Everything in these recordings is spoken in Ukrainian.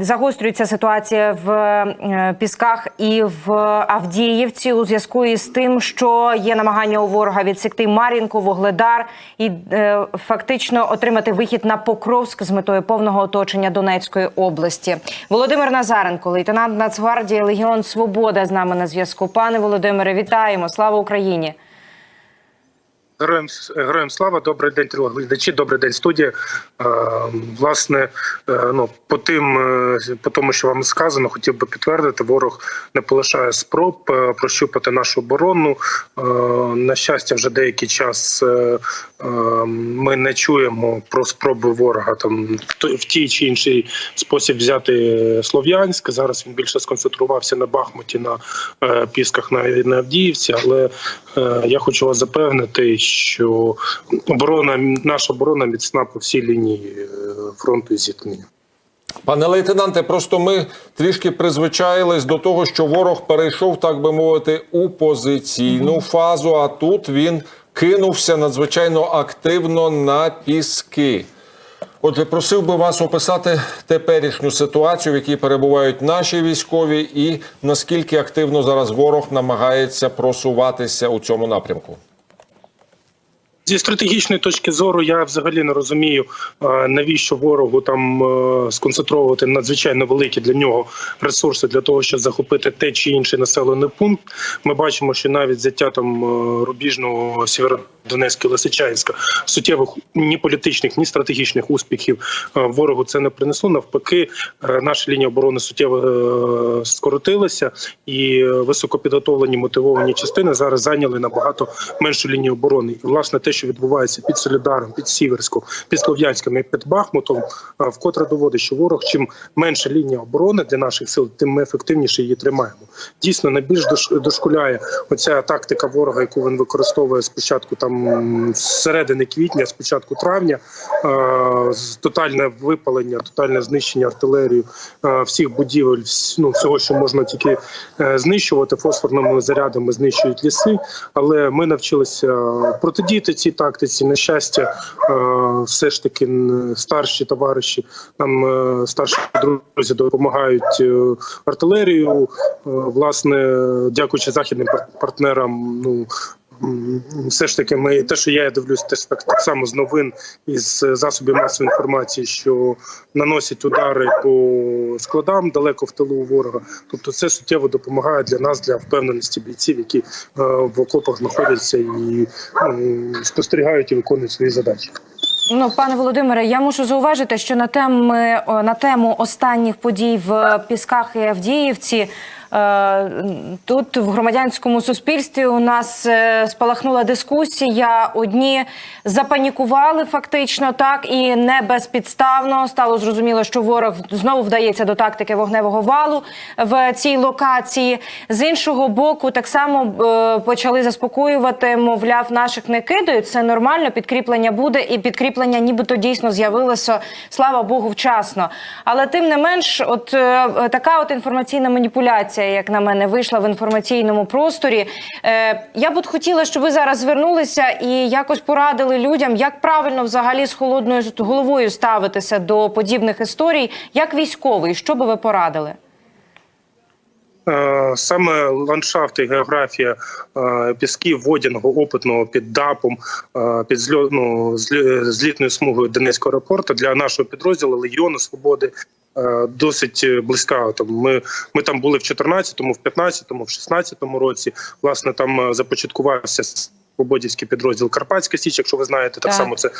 Загострюється ситуація в е, Пісках і в Авдіївці у зв'язку із тим, що є намагання у ворога відсікти Мар'їнку, Вугледар і е, фактично отримати вихід на Покровськ з метою повного оточення Донецької області. Володимир Назаренко, лейтенант Нацгвардії Легіон Свобода з нами на зв'язку. Пане Володимире, вітаємо! Слава Україні! Героям, героям слава, добрий день, телеглядачі, добрий день, студія. Е, власне, е, ну по тим, е, по тому, що вам сказано, хотів би підтвердити, ворог не полишає спроб е, прощупати нашу оборону. Е, на щастя, вже деякий час е, е, ми не чуємо про спроби ворога там в в тій чи інший спосіб взяти Слов'янськ. Зараз він більше сконцентрувався на Бахмуті, на е, Пісках, на, на Авдіївці. Але е, я хочу вас запевнити, що оборона, наша оборона міцна по всій лінії е, фронту зіткнення. Пане лейтенанте, просто ми трішки призвичаїлись до того, що ворог перейшов, так би мовити, у позиційну фазу, а тут він кинувся надзвичайно активно на піски. Отже, просив би вас описати теперішню ситуацію, в якій перебувають наші військові, і наскільки активно зараз ворог намагається просуватися у цьому напрямку. Зі стратегічної точки зору я взагалі не розумію, навіщо ворогу там е, сконцентровувати надзвичайно великі для нього ресурси для того, щоб захопити те чи інший населений пункт. Ми бачимо, що навіть взяття там е, рубіжного Сєвєродонецька, Лисичанська суттєвих ні політичних, ні стратегічних успіхів е, ворогу це не принесло. Навпаки, наша лінія оборони суттєво скоротилася, і високопідготовлені мотивовані частини зараз зайняли набагато меншу лінію оборони. І власне те, що відбувається під Солідаром, під Сіверськом, під Слов'янськом і під Бахмутом, вкотре доводить, що ворог чим менша лінія оборони для наших сил, тим ми ефективніше її тримаємо. Дійсно, найбільш дошкуляє оця тактика ворога, яку він використовує спочатку там з середини квітня, спочатку травня, тотальне випалення, тотальне знищення артилерії всіх будівель, ну всього, що можна тільки е, знищувати фосфорними зарядами, знищують ліси. Але ми навчилися протидіяти цій тактиці. На щастя, е, все ж таки старші товариші, нам е, старші друзі допомагають е, артилерію. Власне, дякуючи західним партнерам, ну. Все ж таки, ми те, що я дивлюсь, теж так, так само з новин із засобів масової інформації, що наносять удари по складам далеко в тилу ворога. Тобто, це суттєво допомагає для нас, для впевненості бійців, які е, в окопах знаходяться і м, спостерігають і виконують свої задачі. Ну, пане Володимире, я мушу зауважити, що на теми на тему останніх подій в Пісках і Авдіївці. Е, Тут в громадянському суспільстві у нас е, спалахнула дискусія. Одні запанікували фактично так і не безпідставно. Стало зрозуміло, що ворог знову вдається до тактики вогневого валу в цій локації. З іншого боку, так само е, почали заспокоювати, мовляв, наших не кидають. Це нормально, підкріплення буде, і підкріплення нібито дійсно з'явилося, слава Богу, вчасно. Але тим не менш, от така от інформаційна маніпуляція, як на мене, вийшла в інформаційному просторі. Е, я б от хотіла, щоб ви зараз звернулися і якось порадили людям, як правильно взагалі з холодною головою ставитися до подібних історій, як військовий, що би ви порадили? Е, Саме ландшафт і географія е, пісків водяного опитного під ДАПом, е, під зльо- ну, злітною смугою Донецького аеропорту для нашого підрозділу Легіону Свободи. Досить близька. Там ми, ми там були в 14-му, в 15-му, в 16-му році. Власне, там започаткувався Свободівський підрозділ Карпатська Січ. Якщо ви знаєте, так, Так. само це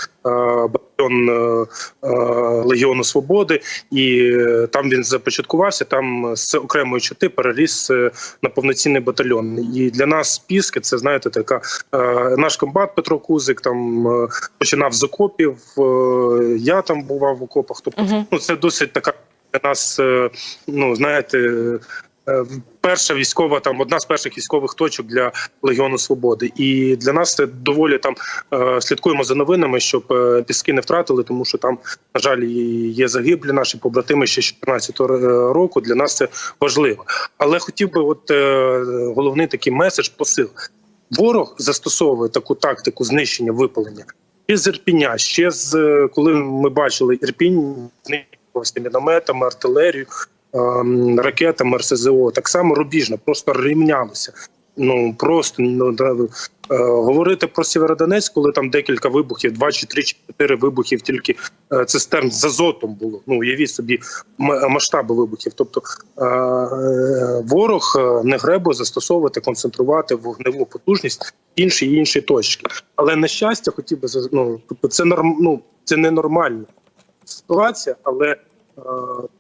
е, батальйон е, Легіону Свободи, і е, там він започаткувався. Там з окремої чоти переріс е, на повноцінний батальйон. І для нас Піски, це знаєте, така наш комбат Петро Кузик там починав з окопів. Я там бував в окопах. Тобто, ну це досить така для нас, ну знаєте. Е, Перша військова там одна з перших військових точок для Легіону Свободи, і для нас це доволі там е, слідкуємо за новинами, щоб е, піски не втратили, тому що там, на жаль, є загиблі наші побратими ще з 14 року. Для нас це важливо. Але хотів би, от е, головний такий меседж посил. Ворог застосовує таку тактику знищення випалення ще з Ірпіня, ще з е, коли ми бачили Ірпінь, військовості мінометами, артилерію, ем, ракетами, РСЗО. Так само рубіжно, просто рівнялося. Ну просто ну да, е, говорити про Сєвєродонецьк, коли там декілька вибухів, два чи три чи чотири вибухів, тільки е, цистерн з азотом було. Ну уявіть собі масштаби вибухів. Тобто е, е, ворог е, не гребує застосовувати, концентрувати вогневу потужність інші і інші точки. Але на щастя, хотів би ну, тобто це норм, ну, це ненормальна ситуація, але е,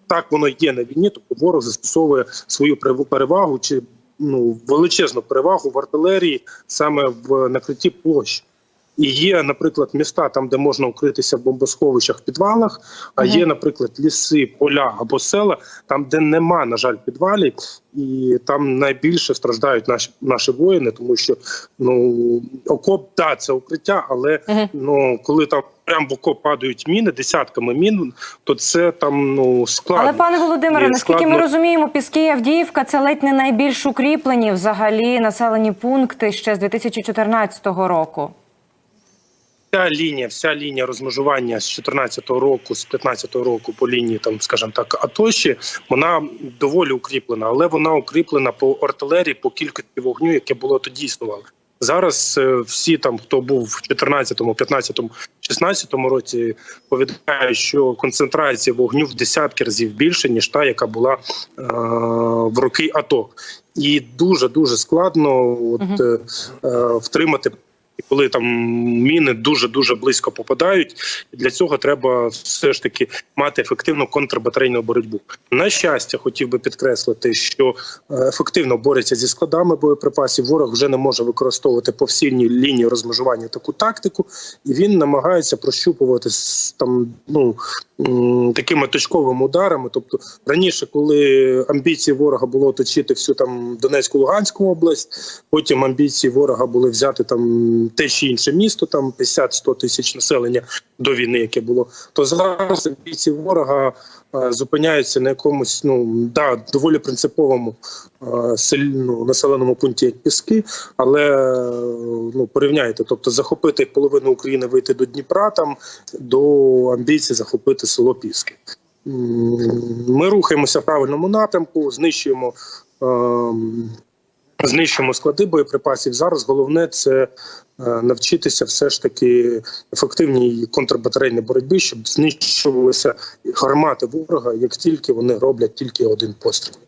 так воно є на війні. Тобто ворог застосовує свою перевагу чи ну величезну перевагу в артилерії саме в накритті площ. І є, наприклад, міста там, де можна укритися в бомбосховищах в підвалах. А є, наприклад, ліси, поля або села, там, де нема, на жаль, підвалів, і там найбільше страждають наші наші воїни, тому що ну окоп, да, це укриття, але ну коли там прямо в окоп падають міни, десятками мін, то це там ну складно. Але пане Володимире, Є наскільки ми розуміємо, Піски і Авдіївка це ледь не найбільш укріплені взагалі населені пункти ще з 2014 року. Вся лінія, вся лінія розмежування з 14-го року, з 15-го року по лінії, там, скажімо так, АТОші, вона доволі укріплена, але вона укріплена по артилерії, по кількості вогню, яке було тоді існувало. Зараз е, всі там, хто був в 14-му, 15-му, 16-му році, повідають, що концентрація вогню в десятки разів більше, ніж та, яка була е- в роки АТО. І дуже дуже складно от, е- е, втримати і коли там міни дуже дуже близько попадають, для цього треба все ж таки мати ефективну контрбатарейну боротьбу. На щастя, хотів би підкреслити, що е, ефективно бореться зі складами боєприпасів. Ворог вже не може використовувати по лінії розмежування таку тактику, і він намагається прощупувати там ну такими точковими ударами. Тобто раніше, коли амбіції ворога було оточити всю там Донецьку Луганську область, потім амбіції ворога були взяти там те чи інше місто, там 50-100 тисяч населення до війни, яке було. То зараз амбіції ворога е, зупиняються на якомусь ну да доволі принциповому е, сель- ну, населеному пункті як піски, але е, ну порівняйте, тобто захопити половину України, вийти до Дніпра, там до амбіції захопити село Піски. Ми рухаємося в правильному напрямку, знищуємо. Знищуємо склади боєприпасів. Зараз головне це е, навчитися все ж таки ефективній контрбатарейній боротьбі, щоб знищувалися гармати ворога, як тільки вони роблять тільки один постріл.